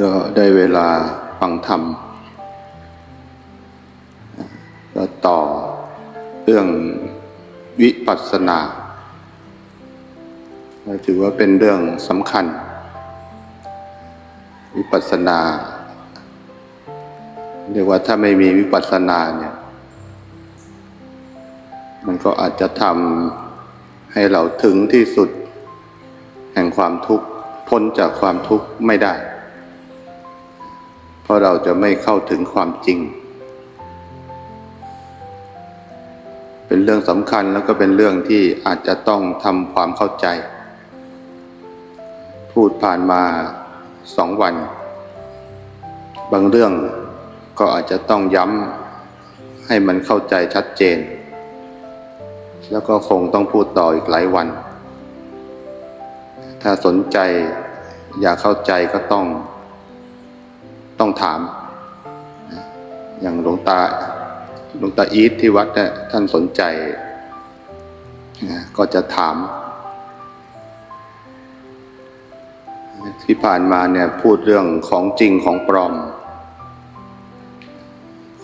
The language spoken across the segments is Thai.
ก็ได้เวลาฟังธรรมก็ต่อเรื่องวิปัสสนาถือว่าเป็นเรื่องสำคัญ วิปัสสนา เรียกว่าถ้าไม่มีวิปัสสนาเนี่ย มันก็อาจจะทำให้เราถึงที่สุด แห่งความทุกข์พ้นจากความทุกข์ไม่ได้ ราะเราจะไม่เข้าถึงความจริง เป็นเรื่องสำคัญแล้วก็เป็นเรื่องที่อาจจะต้องทำความเข้าใจ พูดผ่านมาสองวัน บางเรื่องก็อาจจะต้องย้ำให้มันเข้าใจชัดเจน แล้วก็คงต้องพูดต่ออีกหลายวัน ถ้าสนใจอยากเข้าใจก็ต้อง ต้องถาม อย่างหลวงตาหลวงตาอีทที่วัดเนี่ยท่านสนใจก็จะถาม ที่ผ่านมาเนี่ยพูดเรื่องของจริงของปลอม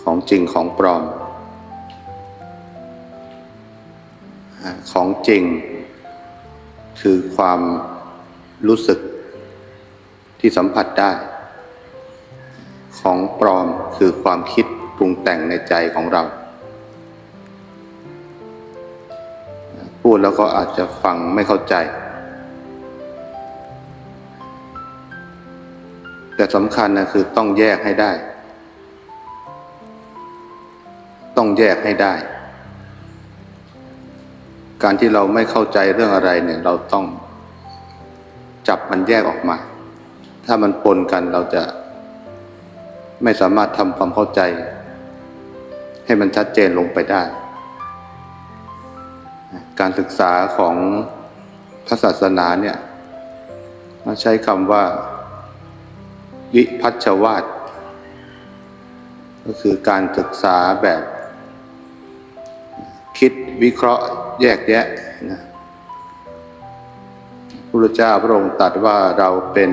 ของจริงของปลอม ของจริง คือความรู้สึกที่สัมผัสได้ ของปลอมคือความคิดปรุงแต่งในใจของเรา พูดแล้วก็อาจจะฟังไม่เข้าใจ แต่สำคัญนะคือต้องแยกให้ได้ ต้องแยกให้ได้ การที่เราไม่เข้าใจเรื่องอะไรเนี่ยเราต้องจับมันแยกออกมา ถ้ามันปนกันเราจะ ไม่สามารถทำความเข้าใจ ให้มันชัดเจนลงไปได้ การศึกษาของพระศาสนาเนี่ยใช้คำว่า วิพัชวาตก็คือการศึกษาแบบ คิดวิเคราะห์แยกแยะนะพระเจ้าพระองค์ตรัสว่าเราเป็น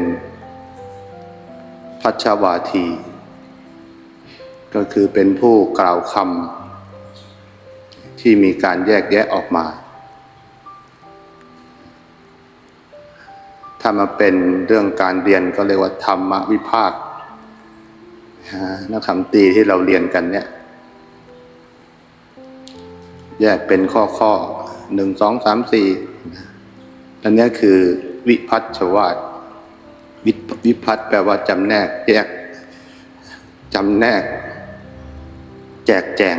พัชวาที ก็คือเป็นผู้กล่าวคำที่มีการแยกแยะออกมา ถ้ามาเป็นเรื่องการเรียนก็เรียกว่าธรรมวิภาคนักธรรมตีที่เราเรียนกันเนี่ย แยกเป็นข้อข้อหนึ่งสองสามสี่อันนี้คือวิพัฒชวาตวิวิพัฒแปลว่าจำแนกแยกจำแนก แจกแจง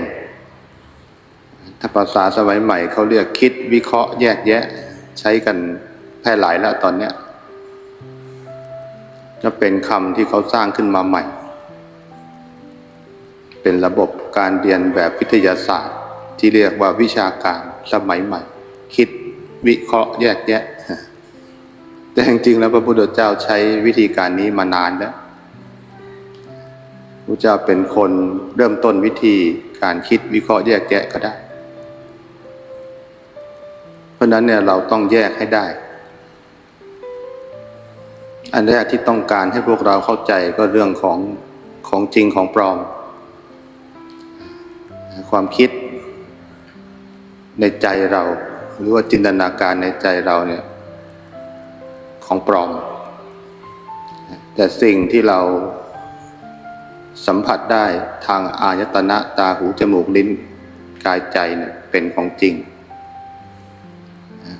ถ้าภาษาสมัยใหม่เขาเรียกคิดวิเคราะห์แยกแยะ ใช้กันแพร่หลายแล้วตอนเนี้ยจะเป็นคำที่เขาสร้างขึ้นมาใหม่ เป็นระบบการเรียนแบบวิทยาศาสตร์ ที่เรียกว่าวิชาการสมัยใหม่ คิดวิเคราะห์แยกแยะ แต่จริงๆแล้วพระพุทธเจ้าใช้วิธีการนี้มานานแล้ว พระเจ้าเป็นคนเริ่มต้นวิธีการคิดวิเคราะห์แยกแยะก็ได้ เพราะนั้นเนี่ยเราต้องแยกให้ได้ อันแรกที่ต้องการให้พวกเราเข้าใจก็เรื่องของของจริงของปลอม ความคิดในใจเรา หรือว่าจินตนาการในใจเราเนี่ยของปลอม แต่สิ่งที่เรา สัมผัสได้ทางอายตนะตาหูจมูกลิ้นกายใจเนี่ยเป็นของจริง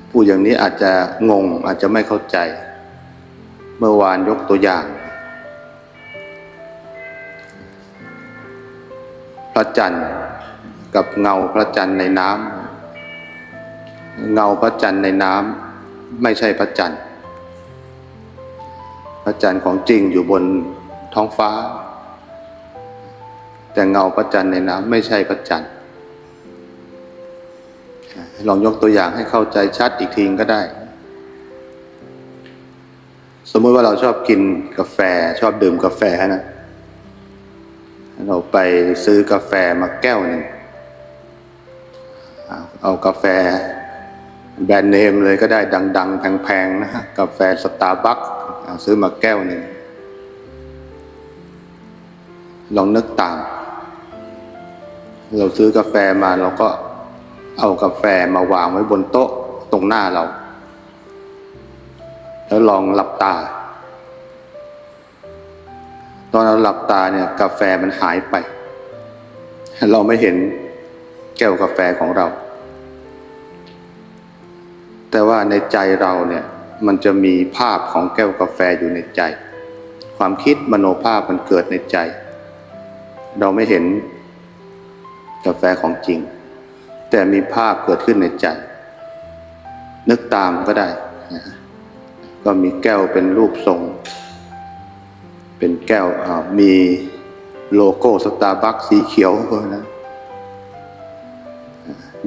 ผู้อย่างนี้อาจจะงงอาจจะไม่เข้าใจ เมื่อวานยกตัวอย่าง พระจันทร์กับเงาพระจันทร์ในน้ำเงาพระจันทร์ในน้ำไม่ใช่พระจันทร์พระจันทร์ของจริงอยู่บนท้องฟ้า แต่เงาพระจันทร์ในน้ำไม่ใช่พระจันทร์ลองยกตัวอย่างให้เข้าใจชัดอีกทีก็ได้ สมมติว่าเราชอบกินกาแฟ ชอบดื่มกาแฟนะ เราไปซื้อกาแฟมาแก้วหนึ่งเอากาแฟแบรนด์เนมเลยก็ได้ดัง ๆ แพงๆนะฮะกาแฟสตาร์บัคซื้อมาแก้วหนึ่งลองนึกตาม เราซื้อกาแฟมาเราก็เอากาแฟมาวางไว้บนโต๊ะตรงหน้าเรา แล้วลองหลับตา ตอนเราหลับตาเนี่ย กาแฟมันหายไป เราไม่เห็นแก้วกาแฟของเรา แต่ว่าในใจเราเนี่ย มันจะมีภาพของแก้วกาแฟอยู่ในใจ ความคิดมโนภาพมันเกิดในใจ เราไม่เห็น กาแฟของจริง แต่มีภาพเกิดขึ้นในใจ นึกตามก็ได้ ก็มีแก้วเป็นรูปทรง เป็นแก้วมีโลโก้สตาร์บัคสีเขียวนะ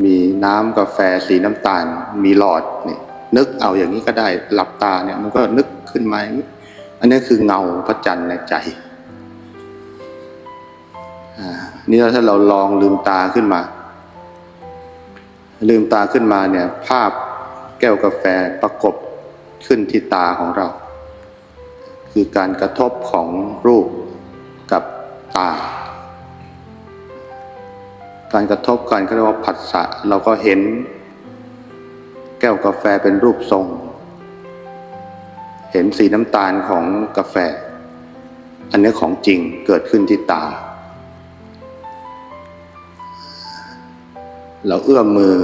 มีน้ำกาแฟสีน้ำตาล มีหลอดนี่นึกเอาอย่างนี้ก็ได้หลับตาเนี่ยมันก็นึกขึ้นมาอย่างนี้อันนี้คือเงาพระจันทร์ในใจ นี่ถ้าเราลองลืมตาขึ้นมา ลืมตาขึ้นมาเนี่ย ภาพแก้วกาแฟประกบขึ้นที่ตาของเรา คือการกระทบของรูปกับตา การกระทบกันเขาเรียกว่าผัสสะเราก็เห็น แก้วกาแฟเป็นรูปทรง เห็นสีน้ำตาลของกาแฟ อันนี้ของจริงเกิดขึ้นที่ตา เราเอื้อมมือ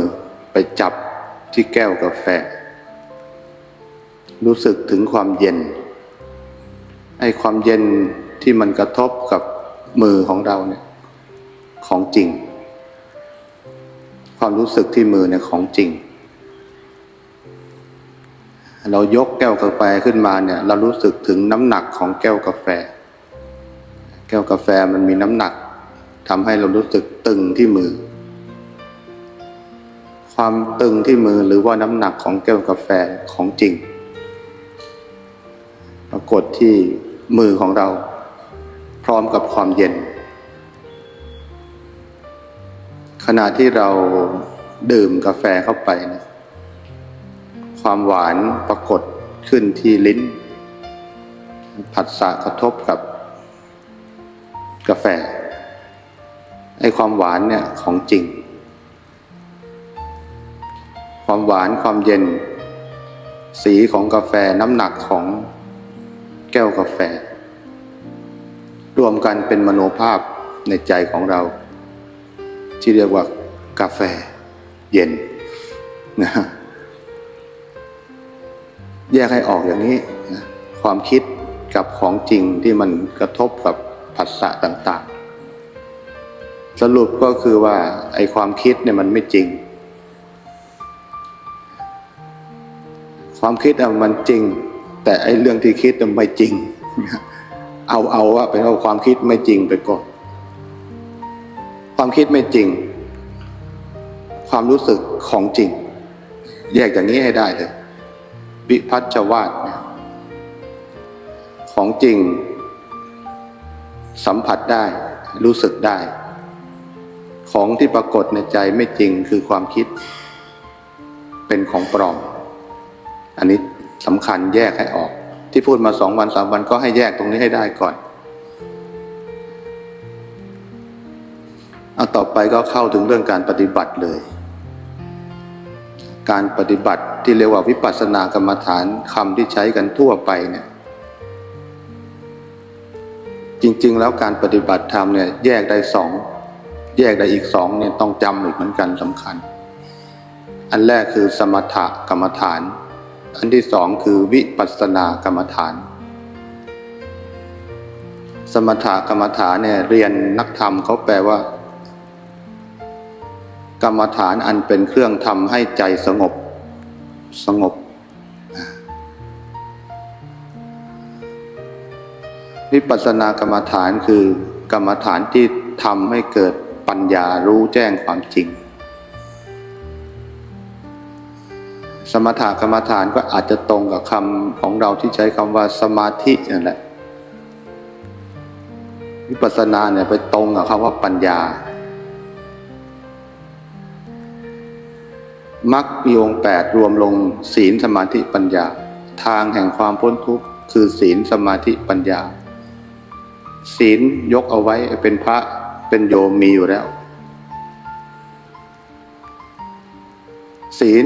ไปจับที่แก้วกาแฟ รู้สึกถึงความเย็นไอ้ความเย็นที่มันกระทบกับมือของเราเนี่ยของจริง ความรู้สึกที่มือเนี่ยของจริง เรายกแก้วกาแฟขึ้นมาเนี่ย เรารู้สึกถึงน้ำหนักของแก้วกาแฟ แก้วกาแฟมันมีน้ำหนักทำให้เรารู้สึกตึงที่มือ ความตึงที่มือหรือว่าน้ำหนักของแก้วกาแฟของจริง ปรากฏที่มือของเรา พร้อมกับความเย็น ขณะที่เราดื่มกาแฟเข้าไปนะความหวานปรากฏขึ้นที่ลิ้น ผัสสะกระทบกับกาแฟไอความหวานเนี่ยของจริง ความหวานความเย็น สีของกาแฟน้ำหนักของแก้วกาแฟ รวมกันเป็นมโนภาพในใจของเรา ที่เรียกว่ากาแฟเย็นนะแยกให้ออกอย่างนี้นะความคิดกับของจริงที่มันกระทบกับผัสสะต่าง ๆ สรุปก็คือว่าไอ้ความคิดเนี่ยมันไม่จริง ความคิดมันจริง แต่ไอ้เรื่องที่คิดมันไม่จริง เอาเอาว่าเป็นว่าความคิดไม่จริงไปก่อนความคิดไม่จริง ความรู้สึกของจริง แยกอย่างนี้ให้ได้เลยวิพัฒชวาดเนี่ยของจริง สัมผัสได้ รู้สึกได้ ของที่ปรากฏในใจไม่จริงคือความคิด เป็นของปลอม อันนี้สำคัญแยกให้ออก ที่พูดมาสองวันสามวันก็ให้แยกตรงนี้ให้ได้ก่อนเอาต่อไปก็เข้าถึงเรื่องการปฏิบัติเลย การปฏิบัติที่เรียกว่าวิปัสสนากรรมฐานคำที่ใช้กันทั่วไปเนี่ยจริง ๆ แล้วการปฏิบัติธรรมเนี่ยแยกได้สองแยกได้อีกสองเนี่ยต้องจำอีกเหมือนกันสำคัญ อันแรกคือสมถกรรมฐาน อันที่สองคือวิปัสสนากรรมฐาน สมถกรรมฐานเนี่ยเรียนนักธรรมเขาแปลว่า กรรมฐานอันเป็นเครื่องทำให้ใจสงบสงบวิปัสสนากรรมฐานคือกรรมฐานที่ทำให้เกิดปัญญารู้แจ้งความจริง สมถกรรมฐานก็อาจจะตรงกับคำของเราที่ใช้คำว่าสมาธินั่นแหละวิปัสสนาเนี่ยไปตรงกับคำว่าปัญญามักมีองค์แปดรวมลงศีลสมาธิปัญญา ทางแห่งความพ้นทุกข์คือศีลสมาธิปัญญา ศีลยกเอาไว้เป็นพระเป็นโยมมีอยู่แล้ว ศีล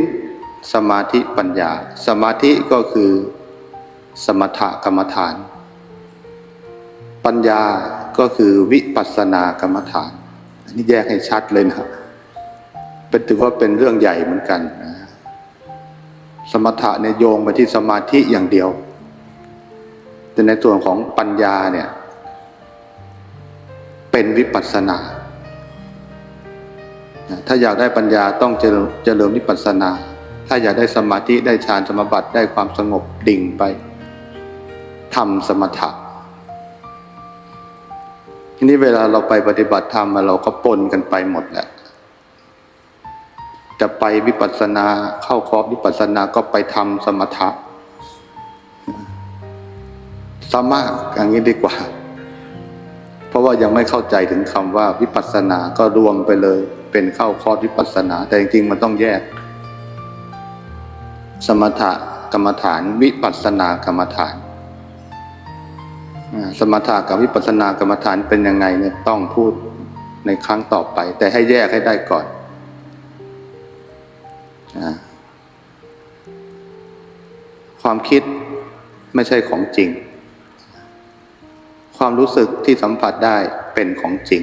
สมาธิปัญญา สมาธิก็คือ สมถกรรมฐาน ปัญญาก็คือวิปัสสนากรรมฐาน อันนี้แยกให้ชัดเลยนะเป็นถือว่าเป็นเรื่องใหญ่เหมือนกันนะสมถะเนี่ยโยงไปที่สมาธิอย่างเดียว แต่ในส่วนของปัญญาเนี่ย เป็นวิปัสสนา ถ้าอยากได้ปัญญาต้องเจริญเจริญวิปัสสนา ถ้าอยากได้สมาธิได้ฌานสมาบัติได้ความสงบดิ่งไปทำสมถะทีนี้เวลาเราไปปฏิบัติธรรมอะเราก็ปนกันไปหมดแหละจะไปวิปัสสนาเข้าคอร์สวิปัสสนาก็ไปทำสมถะสมาอย่างนี้ดีกว่า เพราะว่ายังไม่เข้าใจถึงคำว่าวิปัสสนาก็รวมไปเลย เป็นเข้าคอร์สวิปัสสนา แต่จริงๆมันต้องแยก สมถะกรรมฐาน วิปัสสนากรรมฐาน สมถะกับวิปัสสนากรรมฐานเป็นยังไงเนี่ยต้องพูดในครั้งต่อไป แต่ให้แยกให้ได้ก่อนอความคิดไม่ใช่ของจริง ความรู้สึกที่สัมผัสได้เป็นของจริง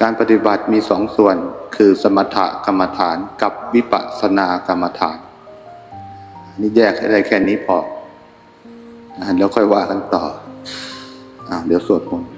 การปฏิบัติมีสองส่วน คือสมถกรรมฐานกับวิปัสสนากรรมฐาน นี่แยกให้ได้แค่นี้พอแล้วค่อยว่ากันต่ออเดี๋ยวสวดมนต์